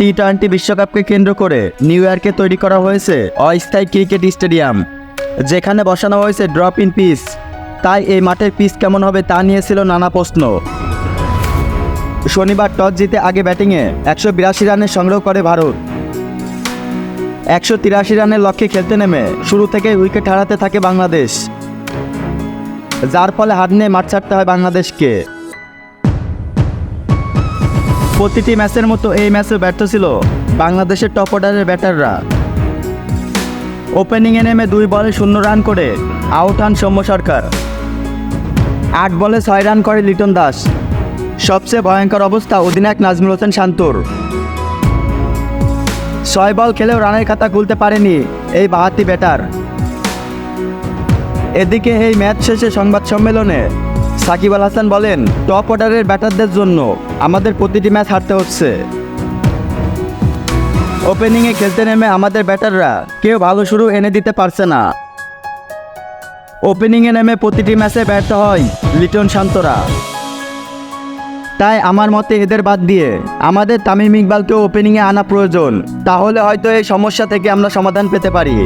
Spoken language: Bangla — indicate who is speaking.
Speaker 1: টি টোয়েন্টি বিশ্বকাপকে কেন্দ্র করে নিউ ইয়র্কে তৈরি করা হয়েছে অস্থায়ী ক্রিকেট স্টেডিয়াম, যেখানে বসানো হয়েছে ড্রপ ইন পিস তাই এই মাঠের পিচ কেমন হবে তা নিয়ে ছিল নানা প্রশ্ন। শনিবার টস জিতে আগে ব্যাটিংয়ে একশো বিরাশি রানের সংগ্রহ করে ভারত। একশো তিরাশি রানের লক্ষ্যে খেলতে নেমে শুরু থেকে উইকেট হারাতে থাকে বাংলাদেশ। যার ফলে হার নিয়ে মাঠ ছাড়তে হয় বাংলাদেশকে। প্রতিটি ম্যাচের মতো এই ম্যাচে ব্যর্থ ছিল বাংলাদেশের টপ অর্ডারের ব্যাটাররা। ওপেনিংয়ে নেমে দুই বলে শূন্য রান করে আউট হন সৌম্য সরকার। আট বলে ছয় রান করে লিটন দাস। সবচেয়ে ভয়ঙ্কর অবস্থা অধিনায়ক নাজমুল হোসেন শান্তর। ছয় বল খেলেও রানের খাতা খুলতে পারেনি এই বাহাতি ব্যাটার এদিকে এই ম্যাচ শেষে সংবাদ সম্মেলনে সাকিব আল হাসান বলেন, টপ অর্ডারের ব্যাটারদের জন্য আমাদের প্রতিটি ম্যাচ হারতে হচ্ছে। ওপেনিংয়ে খেলতে নেমে আমাদের ব্যাটাররা কেউ ভালো শুরু এনে দিতে পারছে না। ওপেনিংয়ে নেমে প্রতিটি ম্যাচে ব্যর্থ হয় লিটন শান্তরা। তাই আমার মতে এদের বাদ দিয়ে আমাদের তামিম ইকবালকে ওপেনিংয়ে আনা প্রয়োজন। তাহলে হয়তো এই সমস্যা থেকে আমরা সমাধান পেতে পারি।